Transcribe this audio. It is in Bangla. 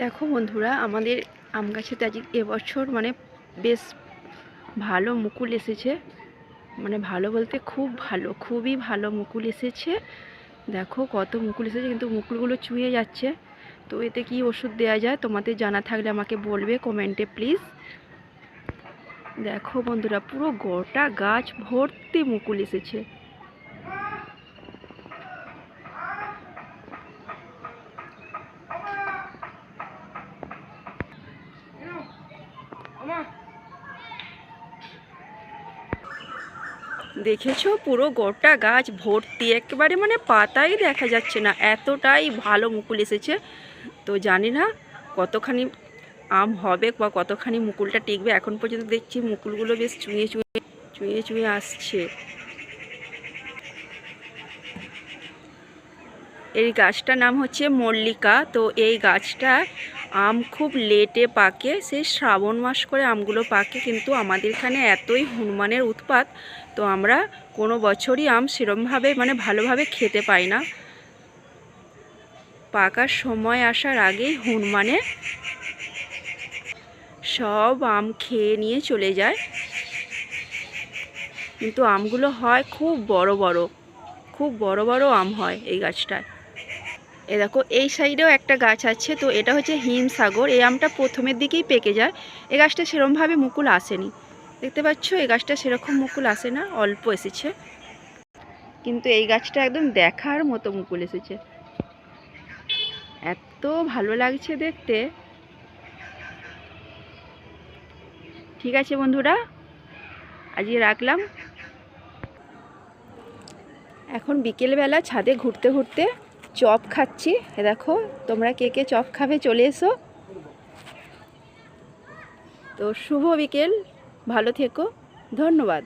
দেখো বন্ধুরা, আমাদের আম গাছেতে আজ এবছর মানে বেশ ভালো মুকুল এসেছে। মানে ভালো বলতে খুব ভালো, খুবই ভালো মুকুল এসেছে। দেখো কত মুকুল এসেছে, কিন্তু মুকুলগুলো চুয়ে যাচ্ছে। তো এতে কি ওষুধ দেওয়া যায় তোমাদের জানা থাকলে আমাকে বলবে কমেন্টে, প্লিজ। দেখো বন্ধুরা, পুরো গোটা গাছ ভর্তি মুকুল এসেছে। দেখেছ? পুরো গোটা গাছ ভর্তি, একেবারে মানে পাতাই দেখা যাচ্ছে না। এতটাই ভালো মুকুল এসেছে। তো জানি না কতখানি আম হবে বা কতখানি মুকুলটা টিকবে। এখন পর্যন্ত দেখছি মুকুলগুলো বেশ চুঁয়ে চুঁয়ে চুঁয়ে চুঁয়ে আসছে। এই গাছটার নাম হচ্ছে মল্লিকা। তো এই গাছটা আম খুব লেটে পাকে সেই শ্রাবণ মাস করে আমগুলো পাকে, কিন্তু আমাদের এখানে এতই হনুমানের উৎপাত, তো আমরা কোনো বছরই আম সেরমভাবে মানে ভালোভাবে খেতে পাই না। পাকার সময় আসার আগেই হনুমানে সব আম খেয়ে নিয়ে চলে যায়। কিন্তু আমগুলো হয় খুব বড় বড়, খুব বড় বড় আম হয় এই গাছটায়। এ দেখো, এই সাইডেও একটা গাছ আছে, তো এটা হচ্ছে হিমসাগর এই আমটা প্রথমের দিকেই পেকে যায়। এই গাছটা সেরমভাবে মুকুল আসেনি। দেখতে পাচ্ছ এই গাছটা সেরকম মুকুল আসে না, অল্প এসেছে। কিন্তু এই গাছটা একদম দেখার মতো মুকুল এসেছে। এত ভালো লাগছে দেখতে। ঠিক আছে বন্ধুরা, আজকে রাখলাম। এখন বিকেলবেলা ছাদে ঘুরতে ঘুরতে চপ খাচ্ছি। দেখো, তোমরা কে কে চপ খাবে চলে এসো। তো শুভ বিকেল, ভালো থেকো, ধন্যবাদ।